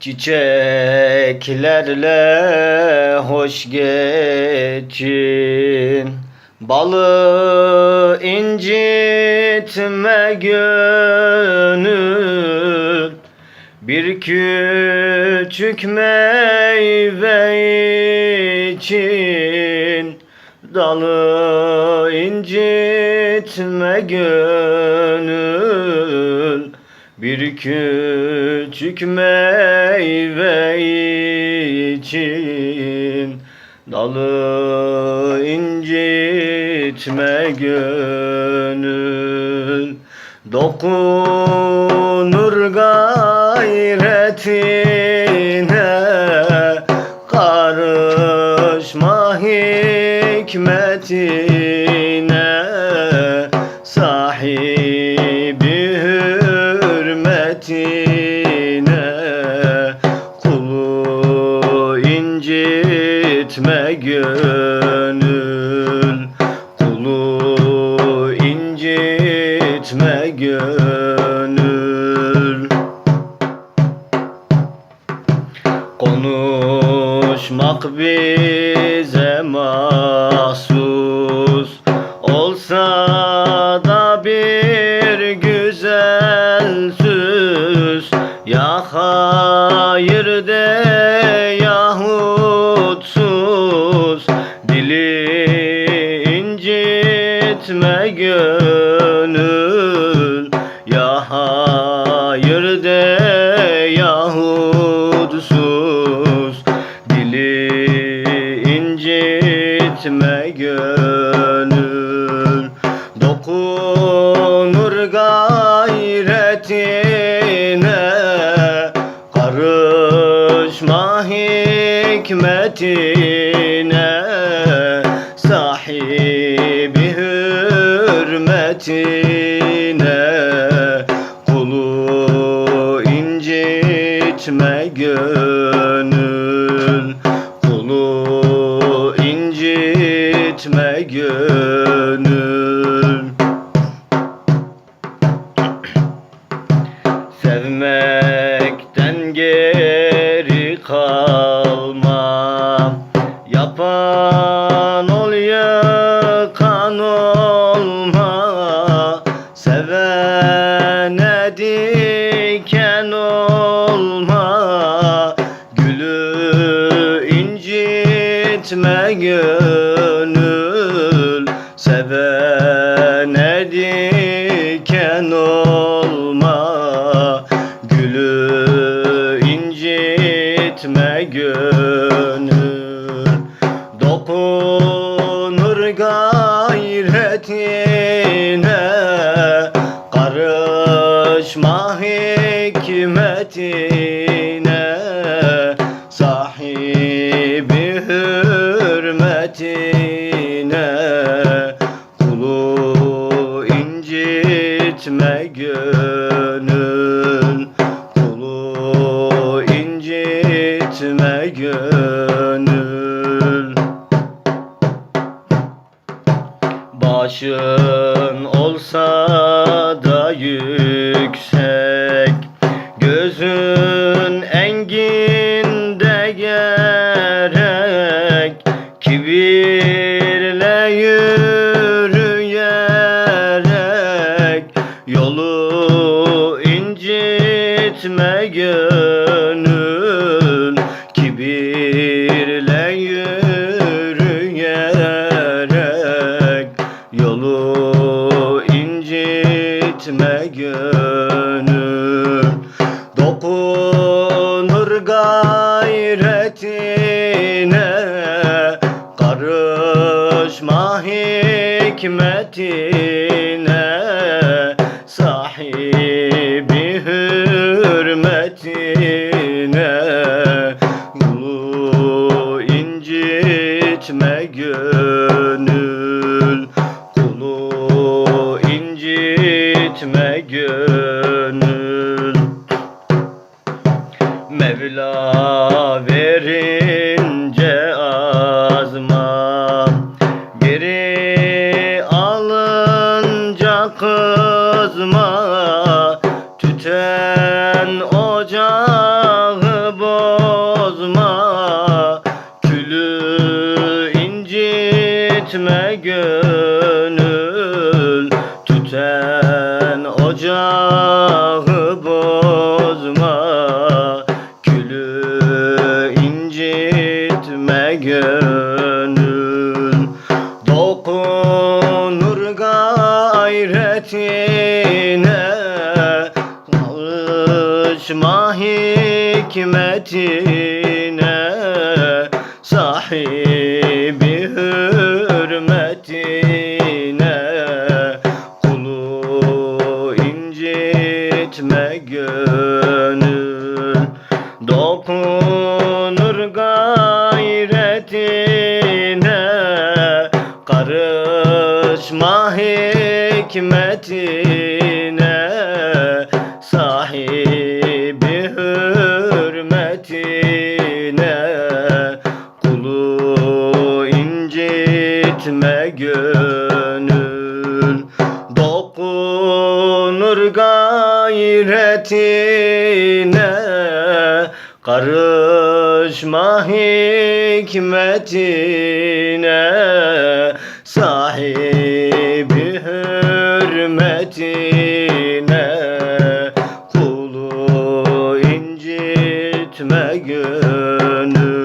Çiçeklerle hoş geçin. Balı incitme gönül. Bir küçük meyve için. Dalı incitme gönül Bir küçük meyve için Dalı incitme gönül. Dokunur gayretine Karışma hikmetine incitme gönül Kulu incitme gönül. Konuşmak bize mahsus Olsa da bir güzel süs Ya hayır de hayır de yahut sus. Dili incitme gönül. Dokunur gayretine. Karışma hikmetine. Sahibi hürmetine incitme gönül. Kulu incitme gönül. Sevmekten geri kalma. Yapan olma Gülü incitme gönül. Sevene diken olma Gülü incitme gönül. Dokunur gayretine Kulu incitme gönül. Kulu incitme gönül. Başın olsa da yüksek incitme gönül Kibirle yürüyerek Yolu incitme gönül Dokunur gayretine. Karışma hikmetine gönül. Kulu incitme gönül gönül Tüten ocağı bozma. Külü incitme gönül. Dokunur gayretine. Alışma hikmetine. Sahibi Karışma hikmetine Sahibi hürmetine. Kulu incitme gönül Dokunur gayretine Karışma hikmetine Sahibi hürmetine Kulu incitme gönül